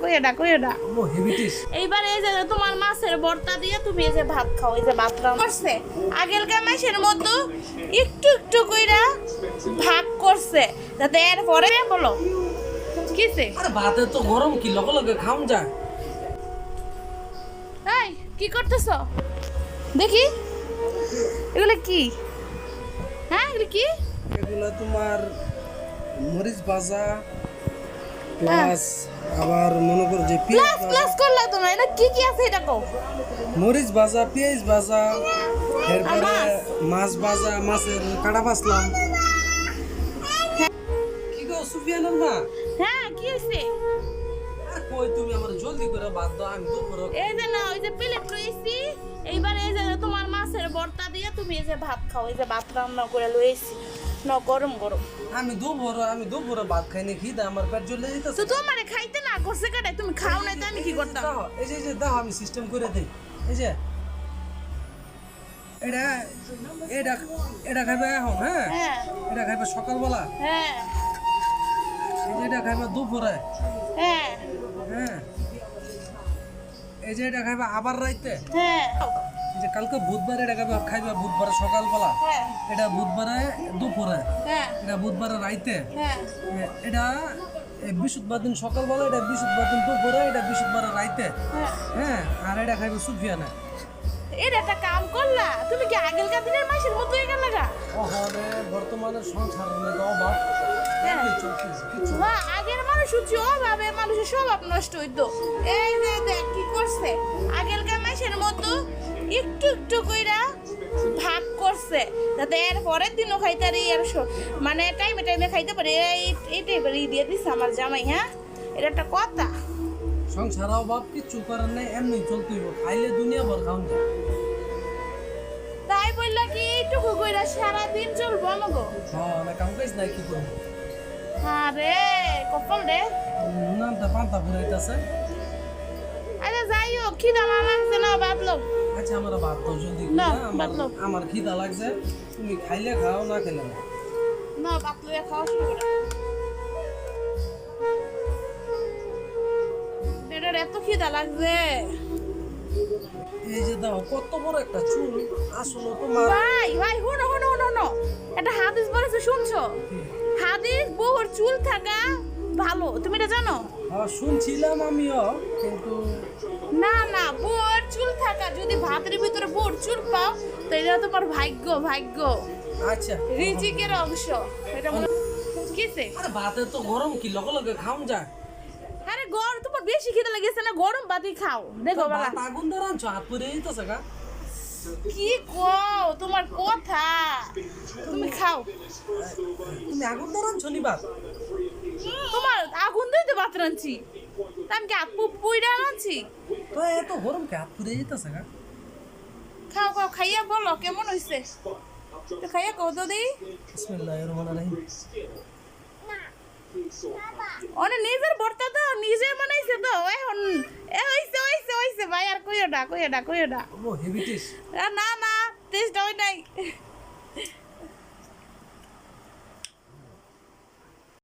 কইও কইও কইও এইবার এই যে তোমার মাছের ভর্তা দিয়ে তুমি এই যে ভাত খাও এই যে ভাত করছে। আগেরকার মাসের মতো একটু একটু কইরা ভাগ করছে। যাতে এরপরে বলো কিসে আরে ভাতে তো গরম কি লগে লগে খাম যায় এই কি করতেছ? দেখি। এগুলো কি? হ্যাঁ এগুলো কি? এগুলো তোমার মরিচ ভাজা প্লাস আবার মনে করো যে প্লাস প্লাস করলা তোমরা এটা কি কি আছে এটা কও? মরিচ ভাজা পেঁয়াজ ভাজা এরপরে মাছ? ভাজা মাছের কাটা ভাজলাম। কি গো সুফিয়ান মা হ্যাঁ কি আর কই তুমি আমার জলদি করে বাদ দাও আমি দুপুরে এই যে না ওই যে প্লেট লইছি এইবার এই যে তোমার মাছের ভর্তা দিয়ে তুমি এই যে ভাত খাও এই যে ভাত রান্না করে লইছি। ন গরম গরম। আমি দুপুরে আমি দুপুরে ভাত খাইনি খিদে আমার পেট জ্বলে তো যেতেছে তোমারে খাইতে না করছে কেটে তুমি খাও নাই তো আমি কি করতাম? এই যে এই যে দাও আমি সিস্টেম করে দেই। এই যে এটা এটা এটা খাইবে এখন হ্যাঁ? হ্যাঁ। এটা খাইবে সকালবেলা? হ্যাঁ। এই যে এটা খাইবে দুপুরে? হ্যাঁ। হ্যাঁ। এই যে এটা খাইবে আবার রাইতে? হ্যাঁ। যে কালকে বুধবার এটা খাইবে খাইবে বুধবারে সকালবেলা। হ্যাঁ। এটা বুধবারে দুপুরে। হ্যাঁ। এটা বুধবারে রাইতে। হ্যাঁ। এটা বৃহস্পতিবার দিন সকালবেলা এটা বৃহস্পতিবার দিন দুপুরে এটা বৃহস্পতিবার রাইতে। হ্যাঁ। আর এটা খাইবে সুফিয়ানা। একটা কাম করলা তুমি কি দিনের মাসের মতো হয়ে গেল গা? বর্তমানে অভাব। আগের মানুষ হচ্ছে অভাবে মানুষের স্বভাব নষ্ট হইতো। এই যে দেখ কি করছে? আগেরকার মাসের মতো একটু একটু কইরা ভাগ করছে। যাতে এর পরের দিনও খাইতে আর স- মানে টাইমে টাইমে খাইতে পারে। এই এবার ই দিয়ে দিচ্ছে আমার জামাই হ্যাঁ? এটা একটা কথা। সংসার অভাব কিছু করার নাই এমনি চলতে হইব খাইলে দুনিয়া ভর খাওন তাই বললা কি এইটুকু কইরা সারাদিন চলবো আমাগো? হ্যাঁ না কাম কাজ নাই কি করব? আরে কপাল রে। নামটা পান্তা ফুরাইতেছে। আরে যাই হোক খিদা না লাগছে আচ্ছা আমার ভাত দাও জলদি না, আমার খিদা লাগছে তুমি খাইলে খাও না খেলে না। না খাওয়া শুরু করে। এত খিদা লাগছে। এই যে দাও কত বড় একটা চুল। আসলে তোমার ভাই ভাই শোনো শোনো শোনো একটা হাদিস বলেছে শুনছো? হাদিস বউর চুল থাকা ভালো। তুমি এটা জানো? হ্যাঁ শুনছিলাম আমিও কিন্তু না না বউর চুল থাকা। যদি ভাতের ভিতরে বউর চুল পাও তো এটা তোমার ভাগ্য ভাগ্য। আচ্ছা। রিজিকের অংশ। এটা কিসে আরে ভাতে তো গরম কি লগে লগে খাম যায় আরে গরম তোমার বেশি খিদে লেগেছে না? গরম বাতি খাও। দেখো বাবা। আগুন ধরে আনছো হাত পরে যেতেছে গা। কি কও তোমার কথা। তুমি খাও। তুমি আগুন ধরে আনছো নি ভাত? তোমার আগুন ভাত আমি কি আপু পুইরা আনছি? তো এত গরম কে? হাত পরে যেতেছে গা। খাও খাও খাইয়া বলো কেমন হইছে? তো খাইয়া কও তো দিই। বিসমিল্লাহির রহমানির রহিম। অনে নিজের ভর্তা তো নিজে বানাইছে তো। এখন এ হইছে হইছে হইছে। ভাই আর কইও না কইও না কইও না। ও আ, না না টেস্ট হয় নাই।